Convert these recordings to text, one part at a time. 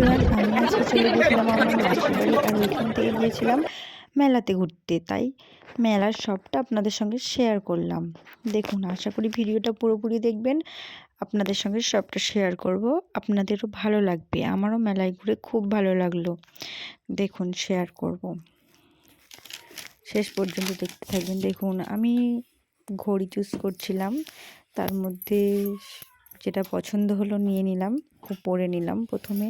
Everyone আমি আজকে চলে গেছিলাম আমার মাসির বাড়ি আর ওইখান থেকে গিয়েছিলাম মেলাতে ঘুরতে, তাই মেলার সবটা আপনাদের সঙ্গে শেয়ার করলাম। দেখুন, আশা করি ভিডিওটা পুরোপুরি দেখবেন। আপনাদের সঙ্গে সবটা শেয়ার করব। আপনাদেরও ভালো লাগবে। আমারও মেলায় ঘুরে খুব ভালো লাগল। দেখুন শেয়ার করব। শেষ পর্যন্ত দেখতে থাকবেন। দেখুন, আমি ঘড়ি চুজ করছিলাম। তার মধ্যে যেটা পছন্দ হলো নিয়ে নিলাম, খুব পরে নিলাম। প্রথমে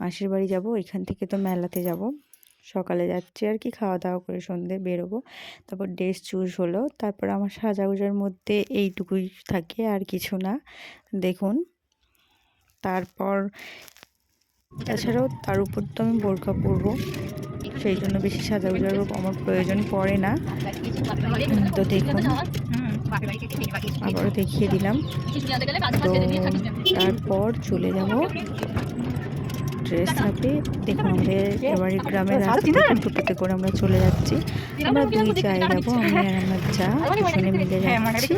মাসির বাড়ি যাব, এখান থেকে তো মেলাতে যাব। সকালে যাচ্ছি আর কি খাওয়া দাওয়া করে সন্ধে বেরোবো। তারপর ড্রেস চুজ হলো, তারপর আমার সাজাগুজার মধ্যে এইটুকুই থাকে আর কিছু না। দেখুন, তারপর তাছাড়াও তার উপর তো আমি বোরকা পরবো, সেই জন্য বেশি সাজাগুজারও আমার প্রয়োজন পড়ে না। তো দেখুন আবারও দেখিয়ে দিলাম। তো তারপর চলে যাব ড্রেস হাতে। দেখুন আমাদের এবারে গ্রামের রাস্তা টোটোতে করে আমরা চলে যাচ্ছি। আমরা দুই যাই যাব আমি আর আমার যা দুজনে মিলে যাচ্ছি।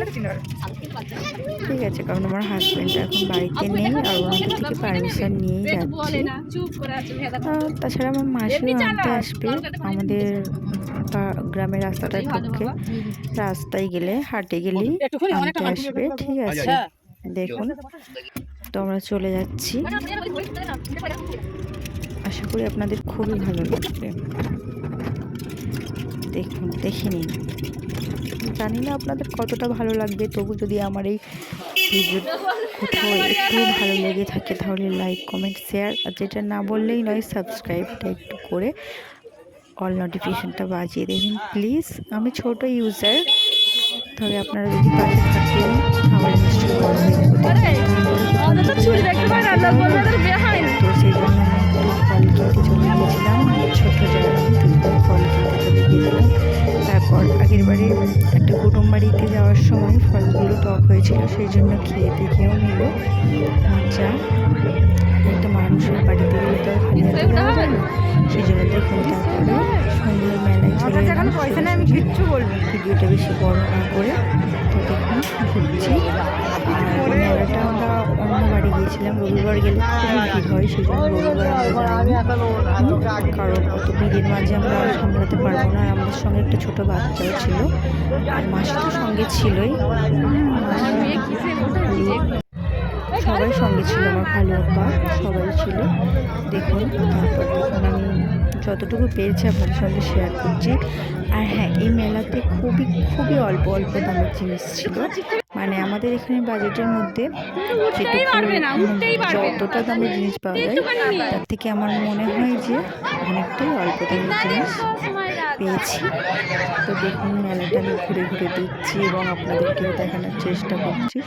ঠিক আছে কারণ আমার হাজব্যান্ড এখন বাড়িতে নেই আর ওনাদের থেকে পারমিশন নিয়েই যাচ্ছি। তাছাড়া আমার মাসিও আনতে আসবে আমাদের পা- গ্রামের রাস্তাটার পক্ষে। রাস্তায় গেলে হাটে গেলেই আনতে আসবে ঠিক আছে। দেখুন তো আমরা চলে যাচ্ছি। আশা করি আপনাদের খুবই ভালো লাগবে। দেখুন দেখে নিন। জানি না আপনাদের কতটা ভালো লাগবে তবু যদি আমার এই ভিডিও কোথাও একটু ভালো লেগে থাকে তাহলে লাইক কমেন্ট শেয়ার আর যেটা না বললেই নয় সাবস্ক্রাইবটা একটু করে অল নোটিফিকেশনটা বাজিয়ে দেবেন প্লিজ আমি ছোট ইউজার তবে আপনারা যদি পাশে থাকেন আমার নিশ্চয়ই বড় হয়ে যাবে। তো সেই জন্য আমি একটু ফল কিনতে চলে গিয়েছিলাম ছোট্ট জায়গা থেকে ফল কিনতে চলে গিয়েছিলাম তারপর আগের বারে একটা কুটুম বাড়িতে যাওয়ার সময় ফলগুলো টক হয়েছিল সেই জন্য খেয়ে দেখেও নিল। যা একটা মানুষের বাড়িতে গেলে তো সন্ধ্যার মেলায় চলে ভিডিওটা বেশি বড় না করে তো দেখুন ঘুরছি। আর মেলাটা আমরা অন্য বাড়ি গিয়েছিলাম রবিবার গেলে খুবই ভিড় হয় সেই জন্য রবিবার কারণ অত ভিড়ের মাঝে আমরা সামলাতে পারব না। আর আমাদের সঙ্গে একটা ছোট বাচ্চাও ছিল। আর মাসি তো সঙ্গে ছিলই। সবাই সঙ্গে ছিল আমার ভালো আব্বা সবাই ছিল। দেখুন তারপর দেখুন আমি যতটুকু পেরেছি আপনাদের সঙ্গে শেয়ার করছি। আর হ্যাঁ এই মেলাতে খুবই খুবই অল্প অল্প দামের জিনিস ছিল। মানে আমাদের এখানে বাজেটের মধ্যে যেটুকু যতটা দামের জিনিস পাওয়া যায় তার থেকে আমার মনে হয় যে অনেকটাই অল্প দামের জিনিস। পেয়েছি। তো দেখুন মেলাটা আমি ঘুরে ঘুরে দেখছি এবং আপনাদেরকেও দেখানোর চেষ্টা করছি।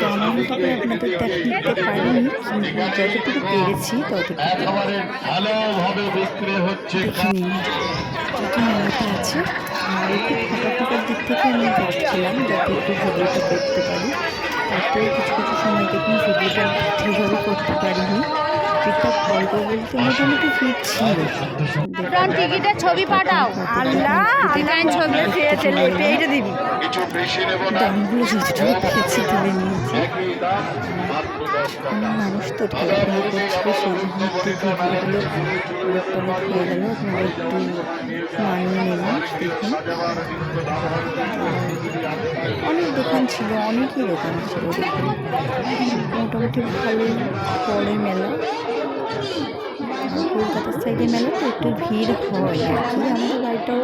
তো আমার মতো আপনাদের দেখাতে পারিনি কিন্তু যতটুকু পেরেছি ততটুকু। দেখে নিন মেলাটা আছে আর একটু ফাঁকা ফাঁকার দিক থেকে আমি যাচ্ছিলাম যাতে একটু ভিডিওটা করতে পারি। তারপরে কিছু কিছু সময় দেখুন ভিডিওটা ঠিকভাবে করতে পারিনি। ভিড়টা গল্প বলতে মোটামুটি ভিড় ছিল ফ্রন্ট টিকিটের ছবি পাঠাও। আল্লাহ অনলাইন ছবি পেয়েছে দিবি। দামগুলো পেয়েছি তুলে নিয়েছি মানুষ তো ঠেলাঠেলি করছিল সেই ভিডিওগুলো ইলেকট্রনিক হয়ে গেল আপনারা একটু মানিয়ে নেবেন দেখুন অনেক দোকান ছিল অনেকই দোকান ছিল। মোটামুটি ভালোই পরে মেলা। কলকাতার সাইডে মেলা একটু ভিড় হয় আর কি। আমাদের বাড়িটাও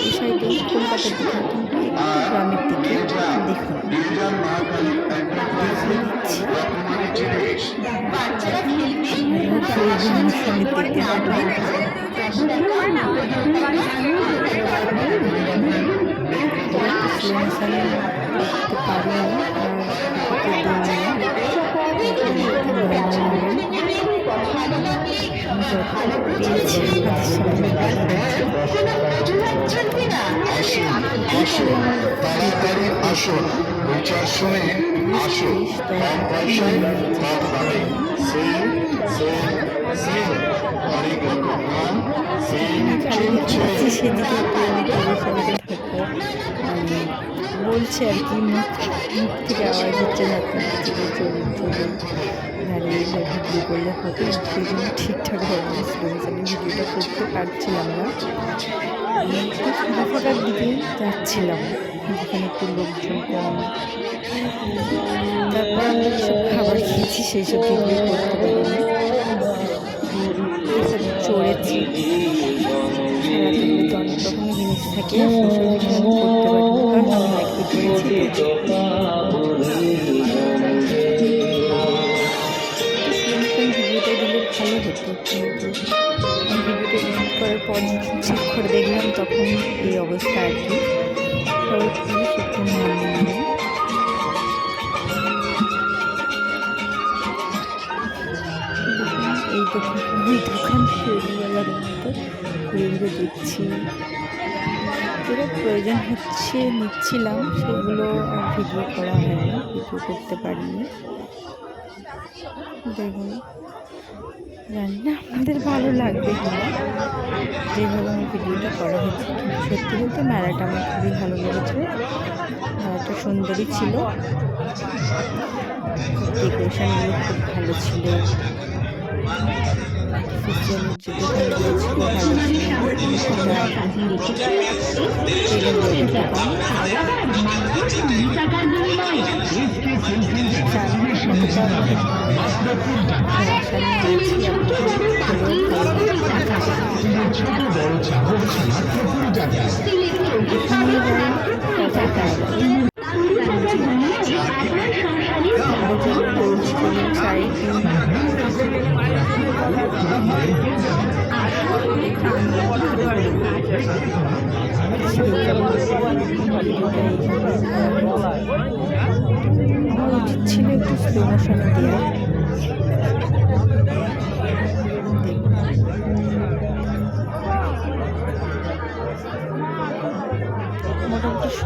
এই সাইডে কলকাতার দিকে কিন্তু একটু গ্রামের দিকে। দেখুন। দিচ্ছি। আসুন তাড়াতাড়ি আসুন বিচার শুনে আসুন কম পয়সায় কম দামে সেল সেল সেল আরিগাতো সেল চলছে সেদিকে বলছে আর কি, মুখ মুখ থেকে আওয়াজ হচ্ছে না চলুন চলুন দাঁড়িয়ে ভিডিও করলে হতো সেই জন্য ঠিকঠাক স্লো মোশনে ভিডিওটা করতে পারছিলাম না। আমি ফাঁকার দিকে যাচ্ছিলাম, যেখানে একটু লোকজন কম। তারপর আমরা যেসব খাবার খেয়েছি সেই সব ভিডিও করতে পারিনি চেক করে দেখলাম তখন এই অবস্থা আর কি। এই দোকান ফেরিওয়ালার মতো ঘুরে দেখছি। যেটা প্রয়োজন হচ্ছে নিচ্ছিলাম, সেগুলো আর ভিডিও করা হয়নি, ভিডিও করতে পারিনি। দেখুন। জানি না আমাদের ভালো লাগবে কিনা। যেভাবে আমার ভিডিওটা করা হয়েছে কিন্তু সত্যি বলতে মেলাটা আমার খুবই ভালো লেগেছে। মেলাটা সুন্দরই ছিল। ডেকোরেশনগুলো খুব ভালো ছিল। যে ছিল ভালো ছিল এগুলো দোকান আমার উচিত ছিল একটু স্লো মোশনে দেওয়া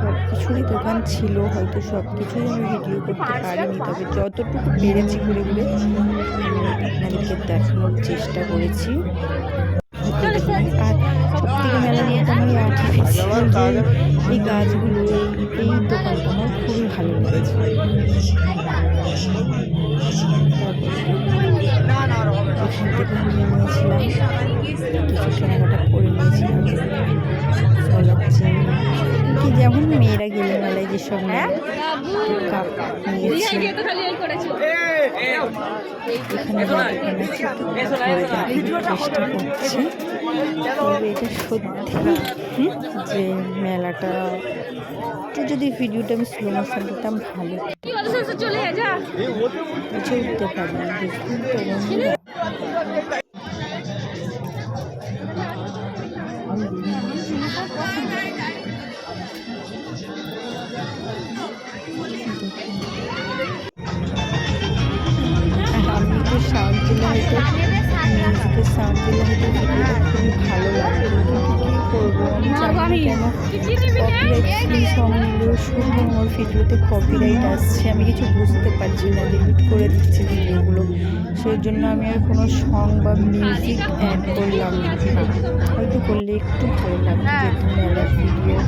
সব কিছুরই দোকান ছিল, হয়তো সব কিছুই আমি ভিডিও করতে পারিনি, তবে যতটুকু পেরেছি ঘুরে ঘুরে, আপনাদেরকে দেখানোর চেষ্টা করেছি। আর সব থেকে মেলার মধ্যে আমার এই গাছগুলো, এই এই দোকানটা আমার খুবই ভালো লেগেছে। এখান থেকে নিয়ে নিয়েছিলাম কিছু কেনাকাটা করে নিয়েছিলাম। চলাচ্ছে কি যেমন মেয়েরা গেলে মেলায় যেসব কাপ নিয়েছি। চেষ্টা করছি। এটা সত্যি যে মেলাটা একটু যদি ভিডিওটা আমি স্লো মোশন দিতাম ভালো হতো। চলে যা। বুঝে উঠতে তো বন্ধুরা। সাউন্ড দিলে হয়তো মিউজিকের সাউন্ড দিলে হয়তো খুবই ভালো কী করব। আমি জানি কেন। কপিরাইট ফ্রি সং নিলেও শুধু আমার ভিডিওতে কপিরাইট আসছে আমি কিছু বুঝতে পারছি না ডিলিট করে দিচ্ছি ভিডিওগুলো। সেই জন্য আমি আর কোনো সং বা মিউজিক অ্যাড করলাম না। হয়তো করলে একটু ভালো লাগবে যেহেতু মেলার ভিডিও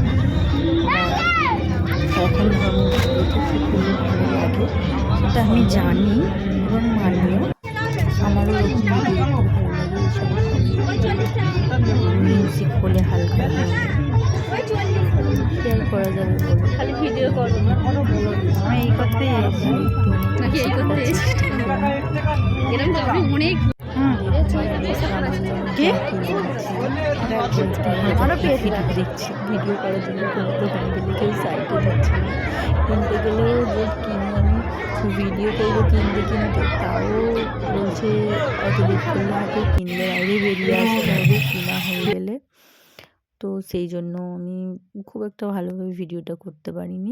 এখন ভিডিওতে খুবই ভালো লাগে সেটা আমি জানি এবং মানিও। আমারও এরকম ভালো লাগে শেয়ার করা যাবে বলে খালি ভিডিও করব আমি এই কথাই নাকি এই করতে এরকম তো অনেক কে? আমারও পেয়ে ভিডিও দেখছি। ভিডিও করার জন্য কোনো দোকানে গেলে কেউ সাইটে দিচ্ছে কিনতে গেলেও যে কিনে আমি ভিডিও করব কিনতে কিনতে তাও বলছে অত করলে হাতে কিনলে বাইরে বেরিয়ে আসতে হবে কিনা হয়ে গেলে। তো সেই জন্য আমি খুব একটা ভালোভাবে ভিডিওটা করতে পারিনি।